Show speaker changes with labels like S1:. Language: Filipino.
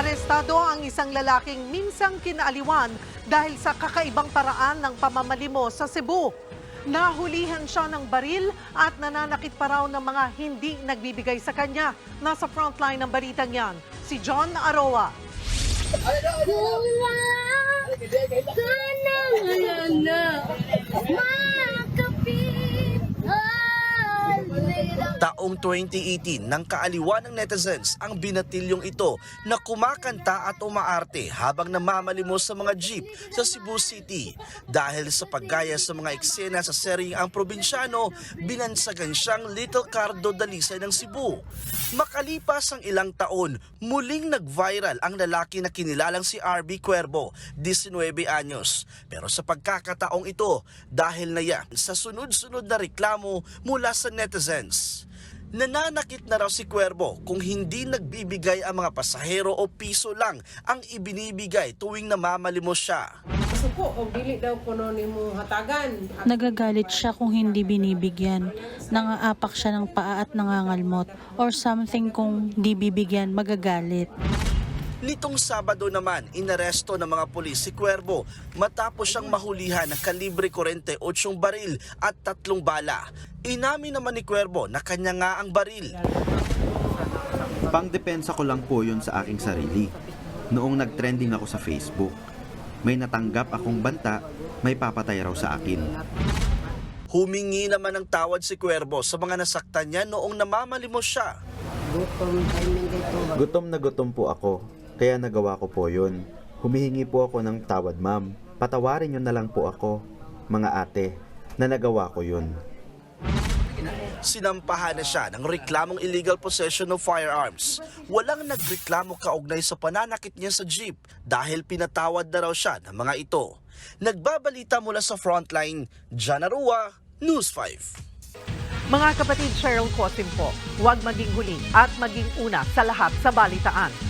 S1: Arestado ang isang lalaking minsang kinaaliwan dahil sa kakaibang paraan ng pamamalimos sa Cebu. Nahulihan siya ng baril at nananakit pa raw ng mga hindi nagbibigay sa kanya. Nasa frontline ng balitang yan, si John Aroa.
S2: Kuha sana
S3: Taong 2018 nang kaaliwan ng netizens ang binatilyong ito na kumakanta at umaarte habang namamalimos sa mga jeep sa Cebu City. Dahil sa paggaya sa mga eksena sa seryeng ang probinsyano, binansagan siyang Little Cardo Dalisay ng Cebu. Makalipas ang ilang taon, muling nag-viral ang lalaki na kinilalang si RB Cuervo, 19 anyos. Pero sa pagkakataong ito, dahil na yan sa sunod-sunod na reklamo mula sa netizens. Nananakit na raw si Cuervo kung hindi nagbibigay ang mga pasahero o piso lang ang ibinibigay tuwing namamalimos siya.
S4: Suko, o dili daw kuno nimo hatagan.
S5: Nagagalit siya kung hindi binibigyan. Nangaapak siya ng paa at nangangalmot. Or something kung di bibigyan, magagalit.
S3: Nitong Sabado naman, inaresto ng mga pulis si Cuervo matapos siyang mahulihan ng kalibre 48 baril at tatlong bala. Inamin naman ni Cuervo na kanya nga ang baril.
S6: Pangdepensa ko lang po yun sa aking sarili. Noong nagtrending ako sa Facebook, may natanggap akong banta, may papatay raw sa akin.
S3: Humingi naman ng tawad si Cuervo sa mga nasaktan niya noong namamalimos siya.
S4: Gutom.
S6: Gutom na gutom po ako, kaya nagawa ko po yun. Humihingi po ako ng tawad ma'am. Patawarin nyo na lang po ako, mga ate, na nagawa ko yun.
S3: Sinampahan na siya ng reklamong illegal possession of firearms. Walang nagreklamo kaugnay sa pananakit niya sa jeep dahil pinatawad na raw siya ng mga ito. Nagbabalita mula sa frontline, John Arua, News 5.
S1: Mga kapatid Cheryl Cosim po, huwag maging huli at maging una sa lahat sa balitaan.